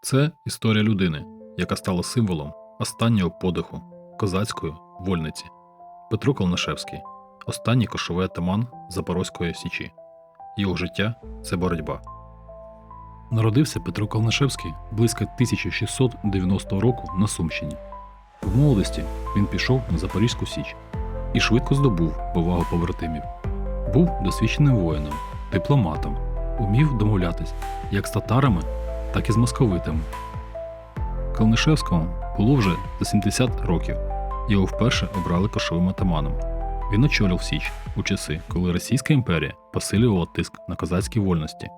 Це історія людини, яка стала символом останнього подиху козацької вольниці. Петро Колнишевський, останній кошовий атаман Запорозької Січі. Його життя це боротьба. Народився Петро Колнишевський близько 1690 року на Сумщині. В молодості він пішов на Запорізьку Січ і швидко здобув повагу побратимів. Був досвідченим воїном, дипломатом, умів домовлятись як з татарами, так і з московитами. Калнишевському було вже за 70 років. Його вперше обрали кошовим атаманом. Він очолив Січ у часи, коли Російська імперія посилювала тиск на козацькі вольності.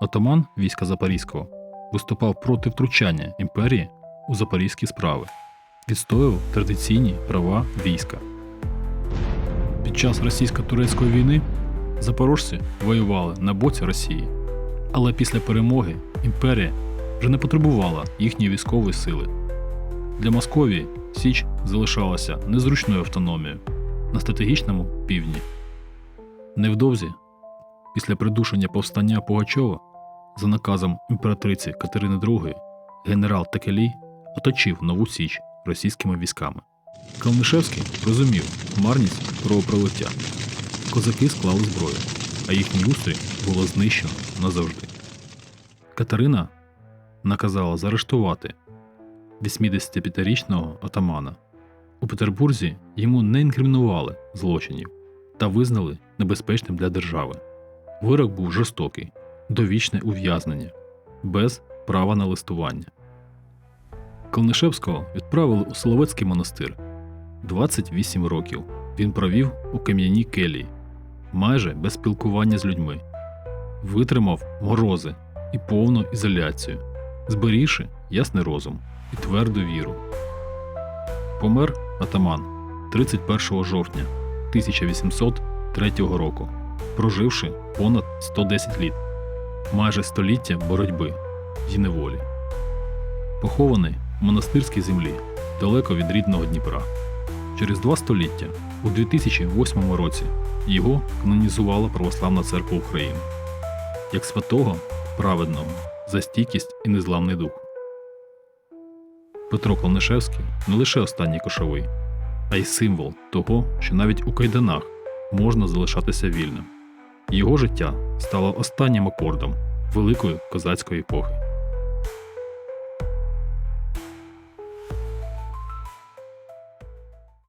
Отаман війська Запорізького виступав проти втручання імперії у запорізькі справи, відстоював традиційні права війська. Під час російсько-турецької війни запорожці воювали на боці Росії, але після перемоги імперія вже не потребувала їхньої військової сили. Для Московії Січ залишалася незручною автономією на стратегічному півдні. Невдовзі, після придушення повстання Пугачова, за наказом імператриці Катерини II, генерал Текелій оточив нову Січ російськими військами. Калнишевський розумів марність кровопролиття. Козаки склали зброю, а їхній устрій було знищено назавжди. Катерина наказала заарештувати 85-річного отамана. У Петербурзі йому не інкримінували злочинів та визнали небезпечним для держави. Вирок був жорстокий, довічне ув'язнення, без права на листування. Калнишевського відправили у Соловецький монастир. 28 років він провів у кам'яній келії, майже без спілкування з людьми, витримав морози і повну ізоляцію, зберігши ясний розум і тверду віру. Помер атаман 31 жовтня 1803 року, проживши понад 110 літ, майже століття боротьби й неволі. Похований у монастирській землі далеко від рідного Дніпра. Через два століття, у 2008 році, його канонізувала Православна церква України як святого праведного за стійкість і незламний дух. Петро Колнишевський не лише останній кошовий, а й символ того, що навіть у кайданах можна залишатися вільним. Його життя стало останнім акордом великої козацької епохи.